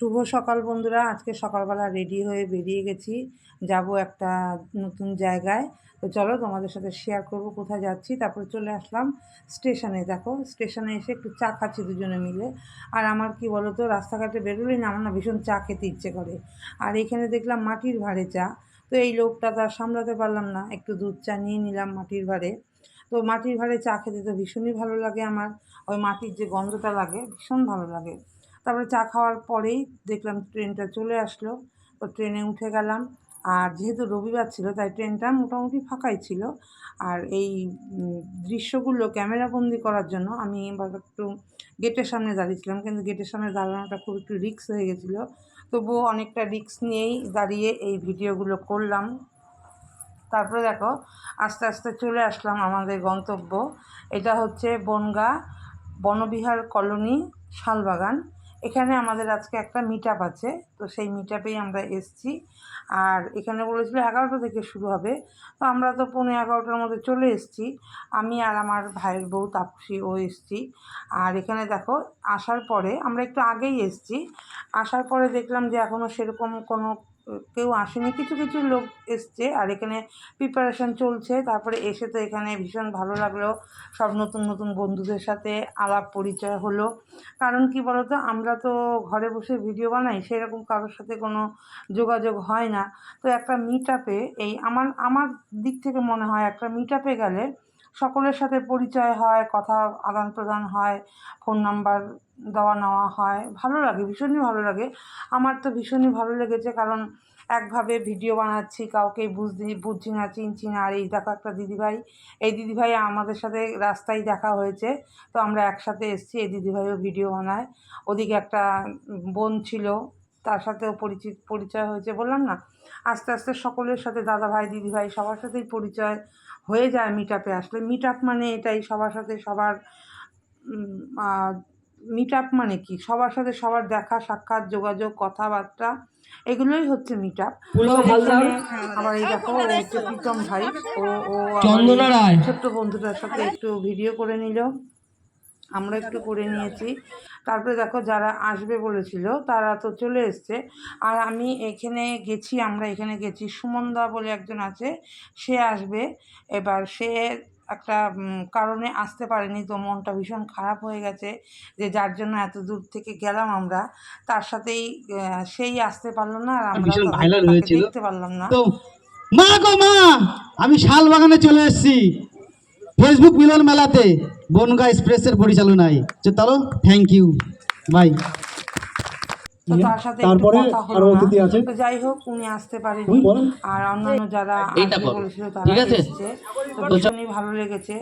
শুভ সকাল বন্ধুরা। আজকে সকালবেলা রেডি হয়ে বেরিয়ে গেছি। যাব একটা নতুন জায়গায়। তো চলো তোমাদের সাথে শেয়ার করব কোথায় যাচ্ছি। তারপরে চলে আসলাম স্টেশনে দেখো স্টেশনে এসে একটু চা খাচ্ছি দুজনে মিলে। আর আমার কি বলো তো রাস্তাঘাটে বেরোলেই না, আমার না ভীষণ চা খেতে ইচ্ছে করে। আর এখানে দেখলাম মাটির ভাড়ে চা। তো এই লোকটা তার সামলাতে পারলাম না। একটু দুধ চা নিয়ে নিলাম মাটির ভাড়ে। তো মাটির ভাড়ে চা খেতে তো ভীষণই ভালো লাগে আমার। ওই মাটির যে গন্ধটা লাগে, ভীষণ ভালো লাগে। তারপরে চা খাওয়ার পরেই দেখলাম ট্রেনটা চলে আসলো। তো ট্রেনে উঠে গেলাম। আর যেহেতু রবিবার ছিল, তাই ট্রেনটা মোটামুটি ফাঁকাই ছিল। আর এই দৃশ্যগুলো ক্যামেরাবন্দি করার জন্য আমি একটু গেটের সামনে দাঁড়িয়েছিলাম। কিন্তু গেটের সামনে দাঁড়ানোটা খুব একটু রিস্ক হয়ে গেছিল। তবুও অনেকটা রিস্ক নিয়েই দাঁড়িয়ে এই ভিডিওগুলো করলাম। তারপরে দেখো, আস্তে আস্তে চলে আসলাম আমাদের গন্তব্য। এটা হচ্ছে বনগা বনবিহার কলোনি শালবাগান। এখানে আমাদের আজকে একটা মিট আছে, তো সেই মিট আমরা এসছি। আর এখানে বলেছিল এগারোটা থেকে শুরু হবে, তো আমরা তো পৌনে এগারোটার মধ্যে চলে এসছি। আমি আর আমার ভাইয়ের বউ তাপসি, ও এসছি। আর এখানে দেখো, আসার পরে আমরা একটু আগেই এসছি। আসার পরে দেখলাম যে এখনও সেরকম কোনো কেউ আসেনি, কিছু কিছু লোক এসছে আর এখানে প্রিপারেশন চলছে। তারপরে এসে তো এখানে ভীষণ ভালো লাগল, সব নতুন নতুন বন্ধুদের সাথে আলাপ পরিচয় হলো। কারণ কি বলতো, আমরা তো ঘরে বসে ভিডিও বানাই, সেরকম কারোর সাথে কোনো যোগাযোগ হয় না। তো একটা মিট এই আমার আমার দিক থেকে মনে হয় একটা মিট আপে গেলে সকলের সাথে পরিচয় হয়, কথা আদান প্রদান হয়, ফোন নাম্বার দেওয়া নেওয়া হয়। ভালো লাগে, ভীষণই ভালো লাগে। আমার তো ভীষণই ভালো লেগেছে কারণ একভাবে ভিডিও বানাচ্ছি, কাউকে বুঝতে বুঝছি না, চিনছি না। আর এই দেখো একটা দিদিভাই, এই দিদিভাই আমাদের সাথে রাস্তায় দেখা হয়েছে, তো আমরা একসাথে এসেছি, এই দিদিভাইও ভিডিও বানায়। ওদিকে একটা বোন ছিল, তার সাথেও পরিচিত পরিচয় হয়েছে, বললাম না? আস্তে আস্তে সকলের সাথে দাদা ভাই দিদি ভাই সবার সাথেই পরিচয় হয়ে যায় মিট আপে আসলে। মিট আপ মানে এটাই সবার সাথে সবার মিট আপ মানে কি? সবার সাথে সবার দেখা সাক্ষাৎ যোগাযোগ কথাবার্তা এগুলোই হচ্ছে মিট আপ আবার এই দেখো হচ্ছে প্রীতম ভাই। ও ও। ছোট্ট বন্ধুটার সাথে একটু ভিডিও করে নিল। আমরা একটু করে নিয়েছি। তারপরে দেখো যারা আসবে বলেছিল তারা তো চলে এসছে। আর আমি এখানে গেছি আমরা এখানে গেছি। সুমনদা বলে একজন আছে সে আসবে। এবার সে একটা কারণে আসতে পারেনি। তো মনটা ভীষণ খারাপ হয়ে গেছে যে যার জন্য এত দূর থেকে গেলাম আমরা তার সাথেই সেই আসতে পারল না আর আমরা। দেখতে পারলাম না। মা গো মা আমি শাল বাগানে চলে এসেছি। ফেসবুক মিলন মেলাতে। বনগা এক্সপ্রেসের পরিচালনায়। চলো থ্যাংক ইউ বাই তো তার সাথে তারপরে আরও অতিথি আছে তো যাই হোক উনি আসতে পারেনি। আর অন্যান্য যারা আসবে বলেছিল তারা আছে? তো ভীষণই ভালো লেগেছে।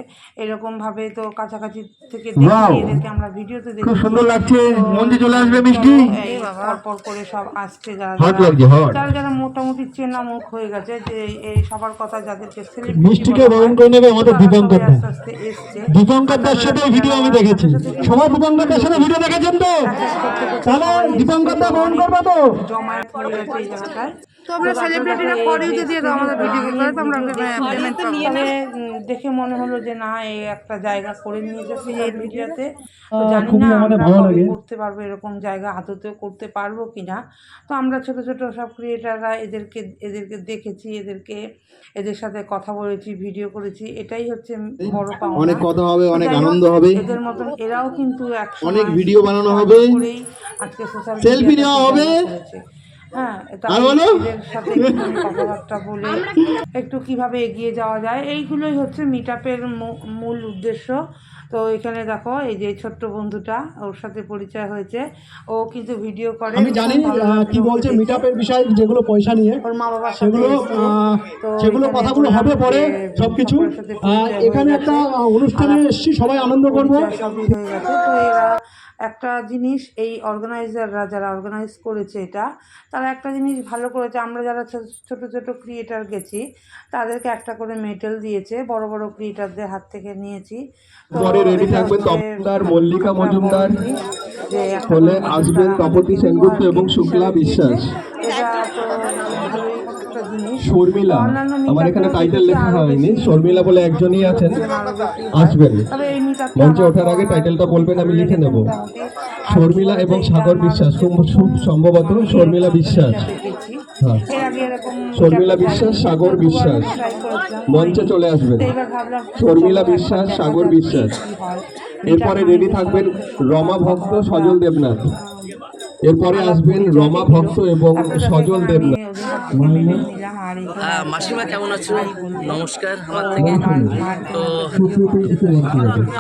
এরকম ভাবে তো কাছাকাছি থেকে Wow! আমরা ভিডিওতে দেখি খুব সুন্দর লাগছে। মঞ্চে চলে আসবে মিষ্টি। পরপর করে সব আসছে যারা যারা- যারা যারা মোটামুটি চেনা মুখ হয়ে গেছে যে এই- সবার কথা যাদেরকে মিষ্টিকে বরণ করে নেবে আমাদের দীপঙ্কর দীপঙ্কর দার সাথে ভিডিও আমি দেখেছি। সবাই দীপঙ্কর দার সাথে ভিডিও দেখেছেন তো? তাহলে দীপঙ্কর বরণ করবে তো। জমায়েত হয়ে গেছে এই জায়গাটায় তো আমরা সেলিব্রিটিরা পরেও দিয়ে দাও আমাদের ভিডিও করে পেমেন্ট তবে দেখে মনে হলো যে না এই একটা জায়গা করে নিয়েছে সোশ্যাল মিডিয়াতে তো জানি না আমরা কবে করতে পারব এরকম জায়গা আদতেও করতে পারব কিনা তো আমরা ছোট ছোট সব ক্রিয়েটাররা এদেরকে এদেরকে দেখেছি এদেরকে এদের সাথে কথা বলেছি ভিডিও করেছি এটাই হচ্ছে বড় পাওনা অনেক কথা হবে, অনেক আনন্দ হবে। এদের মতন এরাও কিন্তু অনেক ভিডিও বানানো হবে। করেই আজকে সোশ্যাল Selfie নেওয়া হবে। হ্যাঁ কথাবার্তা বলে একটু কীভাবে এগিয়ে যাওয়া যায় এইগুলোই হচ্ছে মিট আপের মূল উদ্দেশ্য। তো এখানে দেখো এই যে ছোট্ট বন্ধুটা ওর সাথে পরিচয় হয়েছে। ও কিন্তু ভিডিও করে। আমি জানি কি বলছে। মিট আপের বিষয় যেগুলো পয়সা নিয়ে। ওর মা সাথে সেগুলো সেগুলো কথাগুলো হবে পরে সবকিছু। এখানে একটা অনুষ্ঠানে এসেছি সবাই আনন্দ করব। সবই হয়ে গেছে। তো এরা একটা জিনিস এই অর্গানাইজাররা যারা অর্গানাইজ করেছে এটা তারা একটা জিনিস ভালো করেছে। আমরা যারা ছোট ছোট ক্রিয়েটার গেছি তাদেরকে একটা করে মেডেল দিয়েছে বড় বড় ক্রিয়েটারদের হাত থেকে নিয়েছি। থাকবেন তপনদার, মল্লিকা মজুমদার, হলে আসবেন তপতি সেনগুপ্ত এবং শুক্লা বিশ্বাস। এটা তো শর্মিলা আমার এখানে টাইটেল লেখা হয়নি। শর্মিলা বলে একজনই আছেন। আসবেন। মঞ্চে ওঠার আগে টাইটেলটা বলবেন, আমি লিখে নেব। শর্মিলা এবং সাগর বিশ্বাস সম্ভবত শর্মিলা বিশ্বাস। হ্যাঁ এর আগে এরকম শর্মিলা বিশ্বাস, সাগর বিশ্বাস। মঞ্চে চলে আসবেন। শর্মিলা বিশ্বাস, সাগর বিশ্বাস। এরপরে রেডি থাকবেন রমা ভক্ত সজল দেবনাথ। এরপরে আসবেন রমা ভক্ত এবং সজল দেবনাথ। মাসিমা কেমন আছো? নমস্কার আমার থেকে। তো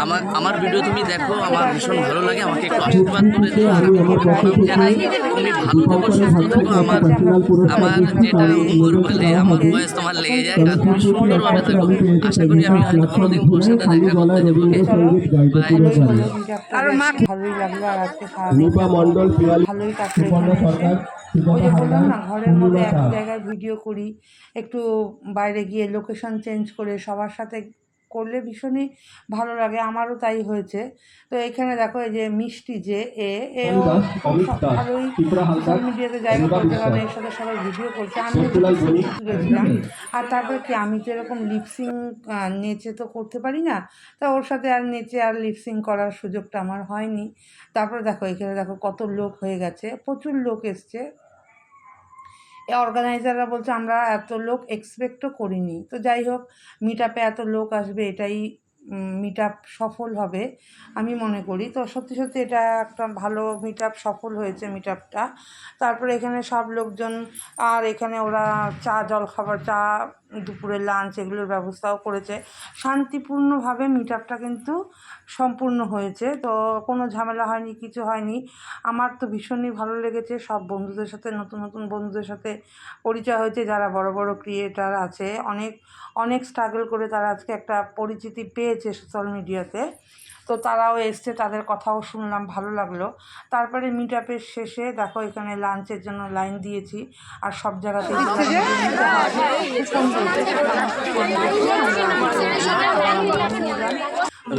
আমার আমার ভিডিও তুমি দেখো আমার ভীষণ ভালো লাগে আমাকে একটু আশীর্বাদ করে দিও আর আমি তোমাকে প্রণাম জানাই। তুমি ভালো থাকো সুস্থ থাকো আমার আমার যেটা উমর বলে আমার বয়স তোমার লেগে যায় কারণ তুমি সুন্দরভাবে থাকো। আশা করি আমি হয়তো কোনোদিন তোমার সাথে দেখা করতে যাব আর ভালোই লাগল আর আজকে ভালোই কাটলো সরকার ওই যে বললাম না ঘরের মধ্যে এক জায়গায় ভিডিও করি। একটু বাইরে গিয়ে লোকেশন চেঞ্জ করে সবার সাথে করলে ভীষণই ভালো লাগে আমারও তাই হয়েছে। তো এখানে দেখো এই যে মিষ্টি যে এ এও ভালোই সোশ্যাল মিডিয়াতে জায়গা করতে কারণ এর সাথে সবাই ভিডিও করছে আমি তুলেছিলাম। আর তারপরে কি আমি তো এরকম লিপসিং নেচে তো করতে পারি না তা ওর সাথে আর নেচে আর লিপসিং করার সুযোগটা আমার হয়নি। তারপরে দেখো এখানে দেখো কত লোক হয়ে গেছে প্রচুর লোক এসছে। অর্গানাইজাররা বলছে, আমরা এত লোক এক্সপেক্টও করিনি। তো যাই হোক মিট আপে এত লোক আসবে, এটাই মিট আপ সফল হবে আমি মনে করি। তো সত্যি সত্যি এটা একটা ভালো মিট আপ সফল হয়েছে মিট আপটা তারপরে এখানে সব লোকজন, আর এখানে ওরা চা জল খাবার চা দুপুরে লাঞ্চ এগুলোর ব্যবস্থাও করেছে। শান্তিপূর্ণভাবে মিট আপটা কিন্তু সম্পূর্ণ হয়েছে। তো কোনো ঝামেলা হয়নি, কিছু হয়নি। আমার তো ভীষণই ভালো লেগেছে। সব বন্ধুদের সাথে, নতুন নতুন বন্ধুদের সাথে পরিচয় হয়েছে। যারা বড় বড় ক্রিয়েটার আছে, অনেক অনেক স্ট্রাগল করে তারা আজকে একটা পরিচিতি পেয়েছে সোশ্যাল মিডিয়াতে তো তারাও এসছে তাদের কথাও শুনলাম ভালো লাগল। তারপরে মিট আপের শেষে দেখো এখানে লাঞ্চের জন্য লাইন দিয়েছি আর সব জায়গাতে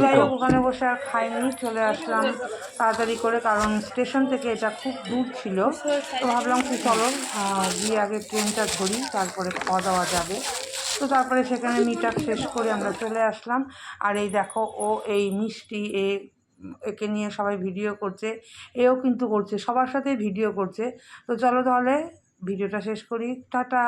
যাই হোক ওখানে বসে আর খাইনি চলে আসলাম তাড়াতাড়ি করে কারণ স্টেশন থেকে এটা খুব দূর ছিল। তো ভাবলাম কি চলো গিয়ে আগে ট্রেনটা ধরি তারপরে খাওয়া দাওয়া যাবে। তো তারপরে সেখানে মিট শেষ করে আমরা চলে আসলাম। আর এই দেখো, ও এই মিষ্টি, এ, একে নিয়ে সবাই ভিডিও করছে, এও কিন্তু করছে, সবার সাথে ভিডিও করছে। তো চলো তাহলে ভিডিওটা শেষ করি। টাটা!